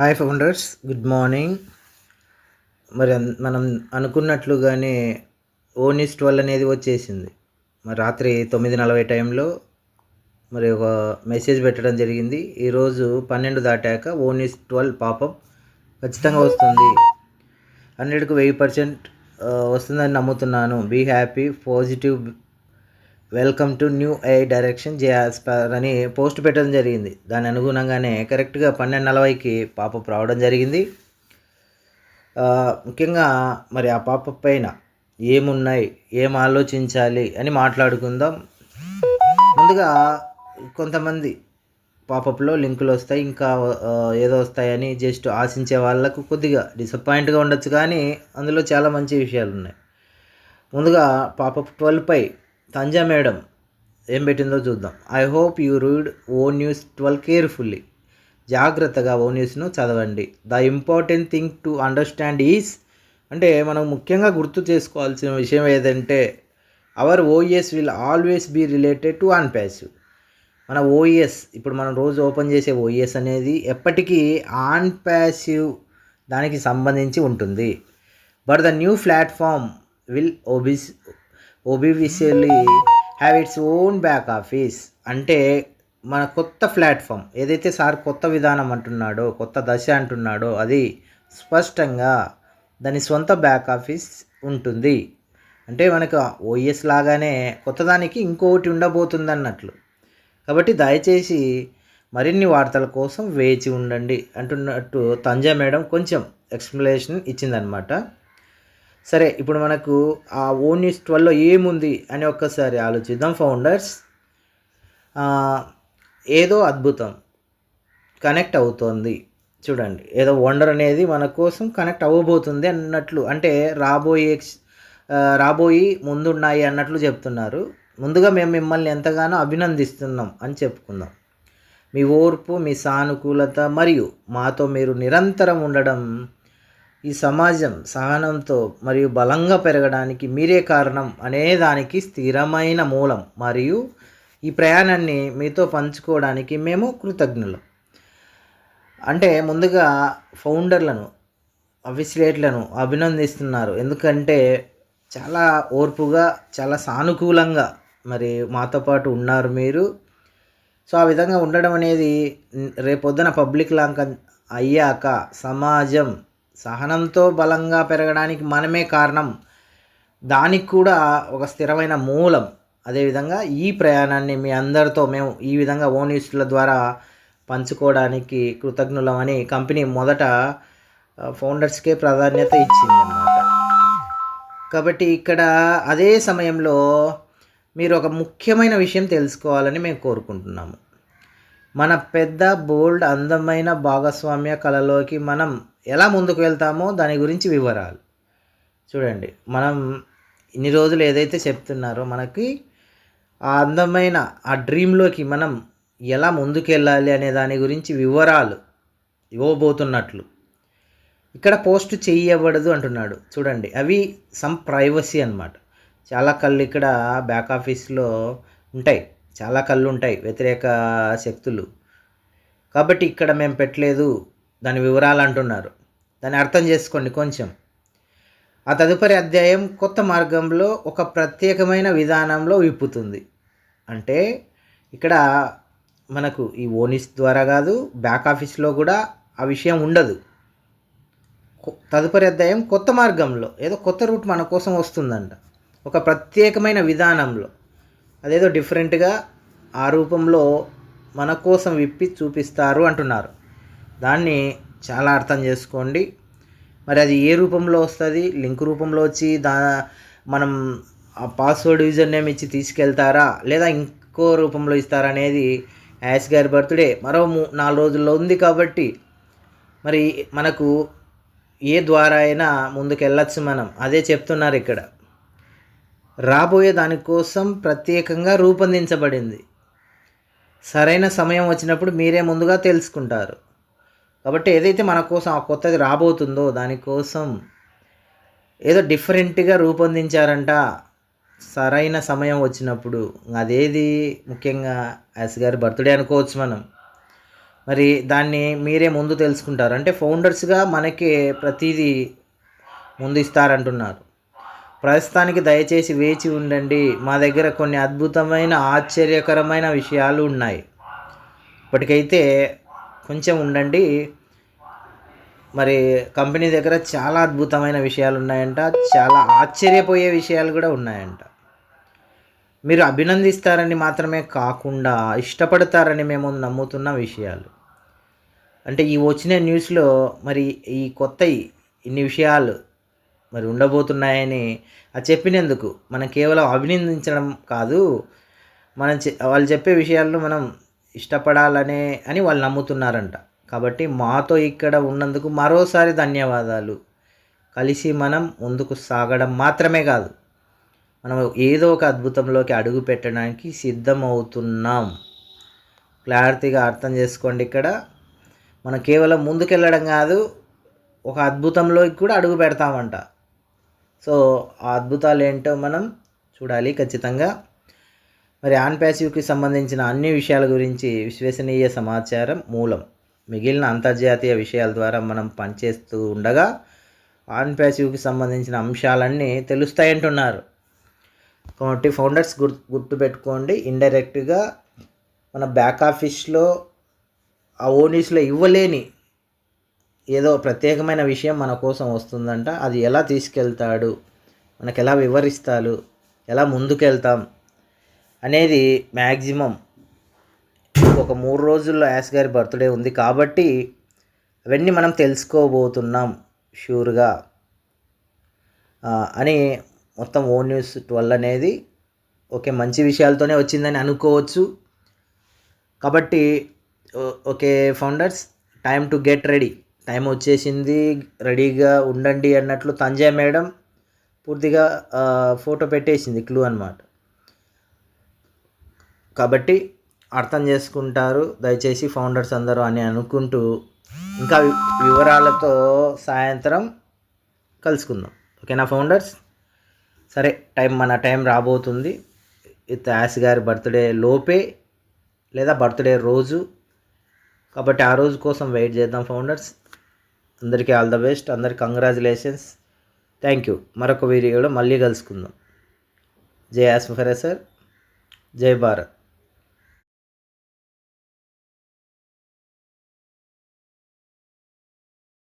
Hi founders good morning మరి అన్- మనం అనుకున్నట్లుగానే ఓనిస్ twelve అనేది వచ్చేసింది. మరి రాత్రి తొమ్మిది నలభై టైంలో మరి ఒక మెసేజ్ పెట్టడం జరిగింది. ఈరోజు పన్నెండు దాటాక ఓనిస్ ట్వెల్వ్ పాపప్ ఖచ్చితంగా వస్తుంది. హండ్రెడ్కు వెయ్యి పర్సెంట్ వస్తుందని నమ్ముతున్నాను. Be happy positive welcome to new I direction జేఆస్పర్ అని పోస్ట్ పెట్టడం జరిగింది. దాని అనుగుణంగానే కరెక్ట్గా పన్నెండు నలభైకి పాపప్ రావడం జరిగింది. ముఖ్యంగా మరి ఆ పాపప్ పైన ఏమున్నాయి ఏం ఆలోచించాలి అని మాట్లాడుకుందాం. ముందుగా కొంతమంది పాపప్లో లింకులు వస్తాయి ఇంకా ఏదో వస్తాయని జస్ట్ ఆశించే వాళ్ళకు కొద్దిగా డిసప్పాయింట్గా ఉండొచ్చు కానీ అందులో చాలా మంచి విషయాలు ఉన్నాయి ముందుగా పాపప్ ట్వెల్వ్ పై తంజా మేడం ఏం పెట్టిందో చూద్దాం. I hope you read O news twelve carefully జాగ్రత్తగా ఓ న్యూస్ను చదవండి. The important thing to understand is అంటే మనం ముఖ్యంగా గుర్తు చేసుకోవాల్సిన విషయం ఏదంటే our OS will always be related to అన్పాసివ్ మన ఓఎస్ ఇప్పుడు మనం రోజు ఓపెన్ చేసే ఓఎస్ అనేది ఎప్పటికీ ఆన్ ప్యాసివ్ దానికి సంబంధించి ఉంటుంది. But the new platform will obese obviously have its own back office. అంటే మన కొత్త ప్లాట్ఫామ్ ఏదైతే సార్ కొత్త విధానం అంటున్నాడో కొత్త దశ అంటున్నాడో అది స్పష్టంగా దాని సొంత బ్యాక్ ఆఫీస్ ఉంటుంది. అంటే మనకు ఓఎస్ లాగానే కొత్తదానికి ఇంకొకటి ఉండబోతుంది అన్నట్లు కాబట్టి దయచేసి మరిన్ని వార్తల కోసం వేచి ఉండండి అంటున్నట్టు తంజా మేడం కొంచెం ఎక్స్ప్లెనేషన్ ఇచ్చిందనమాట సరే ఇప్పుడు మనకు ఆ ఓ న్యూస్ ట్వెల్వ్లో ఏముంది అని ఒక్కసారి ఆలోచిద్దాం ఫౌండర్స్. ఏదో అద్భుతం. కనెక్ట్ అవుతోంది. చూడండి ఏదో వండర్ అనేది మన కోసం కనెక్ట్ అవ్వబోతుంది అన్నట్లు అంటే రాబోయే రాబోయి ముందున్నాయి అన్నట్లు చెప్తున్నారు. ముందుగా మేము మిమ్మల్ని ఎంతగానో అభినందిస్తున్నాం అని చెప్పుకుందాం. మీ ఓర్పు మీ సానుకూలత మరియు మాతో మీరు నిరంతరం ఉండడం ఈ సమాజం సహనంతో మరియు బలంగా పెరగడానికి మీరే కారణం అనే దానికి స్థిరమైన మూలం మరియు ఈ ప్రయాణాన్ని మీతో పంచుకోవడానికి మేము కృతజ్ఞులం. అంటే ముందుగా ఫౌండర్లను అఫిసిలేట్లను అభినందిస్తున్నారు. ఎందుకంటే చాలా ఓర్పుగా చాలా సానుకూలంగా మరి మాతో పాటు ఉన్నారు మీరు. సో ఆ విధంగా ఉండడం అనేది రేపొద్దున పబ్లిక్ లాంక అయ్యాక సమాజం సహనంతో బలంగా పెరగడానికి మనమే కారణం. దానికి కూడా ఒక స్థిరమైన మూలం. అదేవిధంగా ఈ ప్రయాణాన్ని మీ అందరితో మేము ఈ విధంగా ఓనిస్టుల ద్వారా పంచుకోవడానికి కృతజ్ఞులమని కంపెనీ మొదట ఫౌండర్స్కే ప్రాధాన్యత ఇచ్చిందన్నమాట. కాబట్టి ఇక్కడ అదే సమయంలో మీరు ఒక ముఖ్యమైన విషయం తెలుసుకోవాలని మేము కోరుకుంటున్నాము. మన పెద్ద బోల్డ్ అందమైన భాగస్వామ్య కళలోకి మనం ఎలా ముందుకు వెళ్తామో దాని గురించి వివరాలు. చూడండి మనం ఇన్ని రోజులు ఏదైతే చెప్తున్నారో మనకి ఆ అందమైన ఆ డ్రీమ్లోకి మనం ఎలా ముందుకెళ్ళాలి అనే దాని గురించి వివరాలు ఇవ్వబోతున్నట్లు. ఇక్కడ పోస్ట్ చేయబడదు అంటున్నాడు. చూడండి అవి సమ్ ప్రైవసీ అన్నమాట. చాలా కళ్ళు ఇక్కడ బ్యాక్ ఆఫీస్లో ఉంటాయి. చాలా కళ్ళు ఉంటాయి వ్యతిరేక శక్తులు. కాబట్టి ఇక్కడ మేము పెట్టలేదు దాని వివరాలు అంటున్నారు దాన్ని అర్థం చేసుకోండి కొంచెం. ఆ తదుపరి అధ్యాయం కొత్త మార్గంలో ఒక ప్రత్యేకమైన విధానంలో విప్పుతుంది. అంటే ఇక్కడ మనకు ఈ ఓనిస్ ద్వారా కాదు బ్యాక్ ఆఫీస్లో కూడా ఆ విషయం ఉండదు. తదుపరి అధ్యాయం కొత్త మార్గంలో ఏదో కొత్త రూట్ మన కోసం వస్తుందంట. ఒక ప్రత్యేకమైన విధానంలో. అదేదో డిఫరెంట్గా ఆ రూపంలో మన కోసం విప్పి చూపిస్తారు అంటున్నారు. దాన్ని చాలా అర్థం చేసుకోండి. మరి అది ఏ రూపంలో వస్తుంది? లింక్ రూపంలో వచ్చి దా మనం ఆ పాస్వర్డ్ యూజర్ నేమ్ ఇచ్చి తీసుకెళ్తారా? లేదా ఇంకో రూపంలో ఇస్తారా అనేది యాస్ గారి బర్త్డే మరో మూ నాలుగు రోజుల్లో ఉంది కాబట్టి. మరి మనకు ఏ ద్వారా అయినా ముందుకు వెళ్ళచ్చు మనం. అదే చెప్తున్నారు ఇక్కడ. రాబోయే దానికోసం ప్రత్యేకంగా రూపొందించబడింది. సరైన సమయం వచ్చినప్పుడు మీరే ముందుగా తెలుసుకుంటారు. కాబట్టి ఏదైతే మన కోసం ఆ కొత్తది రాబోతుందో దానికోసం ఏదో డిఫరెంట్గా రూపొందించారంట. సరైన సమయం వచ్చినప్పుడు. అదేది ముఖ్యంగా యాస్ గారి బర్త్డే అనుకోవచ్చు మనం. మరి దాన్ని మీరే ముందు తెలుసుకుంటారు. అంటే ఫౌండర్స్గా మనకి ప్రతిదీ ముందు ఇస్తారంటున్నారు. ప్రస్తుతానికి దయచేసి వేచి ఉండండి. మా దగ్గర కొన్ని అద్భుతమైన ఆశ్చర్యకరమైన విషయాలు ఉన్నాయి. ఇప్పటికైతే కొంచెం ఉండండి. మరి కంపెనీ దగ్గర చాలా అద్భుతమైన విషయాలు ఉన్నాయంట. చాలా ఆశ్చర్యపోయే విషయాలు కూడా ఉన్నాయంట. మీరు అభినందిస్తారని మాత్రమే కాకుండా ఇష్టపడతారని మేము నమ్ముతున్న విషయాలు. అంటే ఈ వచ్చిన న్యూస్లో మరి ఈ కొత్త ఇన్ని విషయాలు మరి ఉండబోతున్నాయని అది చెప్పినందుకు. మనం కేవలం అభినందించడం కాదు మనం చె- వాళ్ళు చెప్పే విషయాలను మనం ఇష్టపడాలనే అని వాళ్ళు నమ్ముతున్నారంట. కాబట్టి మాతో ఇక్కడ ఉన్నందుకు మరోసారి ధన్యవాదాలు. కలిసి మనం ముందుకు సాగడం మాత్రమే కాదు మనం ఏదో ఒక అద్భుతంలోకి అడుగు పెట్టడానికి సిద్ధమవుతున్నాం. క్లారిటీగా అర్థం చేసుకోండి ఇక్కడ. మనం కేవలం ముందుకెళ్ళడం కాదు ఒక అద్భుతంలోకి కూడా అడుగు పెడతామంట. సో ఆ అద్భుతాలు ఏంటో మనం చూడాలి ఖచ్చితంగా. మరి ఆన్ ప్యాసివ్కి సంబంధించిన అన్ని విషయాల గురించి విశ్వసనీయ సమాచారం మూలం. మిగిలిన అంతర్జాతీయ విషయాల ద్వారా మనం పనిచేస్తూ ఉండగా ఆన్ ప్యాసివ్కి సంబంధించిన అంశాలన్నీ తెలుస్తాయంటున్నారు. కాబట్టి ఫౌండర్స్ గుర్తు గుర్తుపెట్టుకోండి ఇండైరెక్ట్గా మన బ్యాక్ ఆఫీస్లో ఆ ఓనీస్లో ఇవ్వలేని ఏదో ప్రత్యేకమైన విషయం మన కోసం వస్తుందంట. అది ఎలా తీసుకెళ్తాడు? మనకు ఎలా వివరిస్తాడు? ఎలా ముందుకెళ్తాం? అనేది మ్యాక్సిమం ఒక మూడు రోజుల్లో యాస్ గారి బర్త్డే ఉంది కాబట్టి అవన్నీ మనం తెలుసుకోబోతున్నాం షూర్గా. అని మొత్తం ఓ న్యూస్ ట్వెల్వ్ అనేది ఓకే మంచి విషయాలతోనే వచ్చిందని అనుకోవచ్చు. కాబట్టి okay founders time to get ready. Time వచ్చేసింది రెడీగా ఉండండి అన్నట్లు తంజయ్ మేడం పూర్తిగా ఫోటో పెట్టేసింది క్లూ అనమాట కాబట్టి అర్థం చేసుకుంటారు దయచేసి ఫౌండర్స్ అందరూ అని అనుకుంటూ ఇంకా వివరాలతో సాయంత్రం కలుసుకుందాం. ఓకేనా ఫౌండర్స్? సరే టైం మన టైం రాబోతుంది. విత్ యాస్ గారి బర్త్డే లోపే లేదా బర్త్డే రోజు. కాబట్టి ఆ రోజు కోసం వెయిట్ చేద్దాం ఫౌండర్స్. అందరికీ ఆల్ ద బెస్ట్ అందరికి కంగ్రాచులేషన్స్. థ్యాంక్ యూ మరొక వీడియోలో మళ్ళీ కలుసుకుందాం. జై యాస్ సార్. జై భారత్.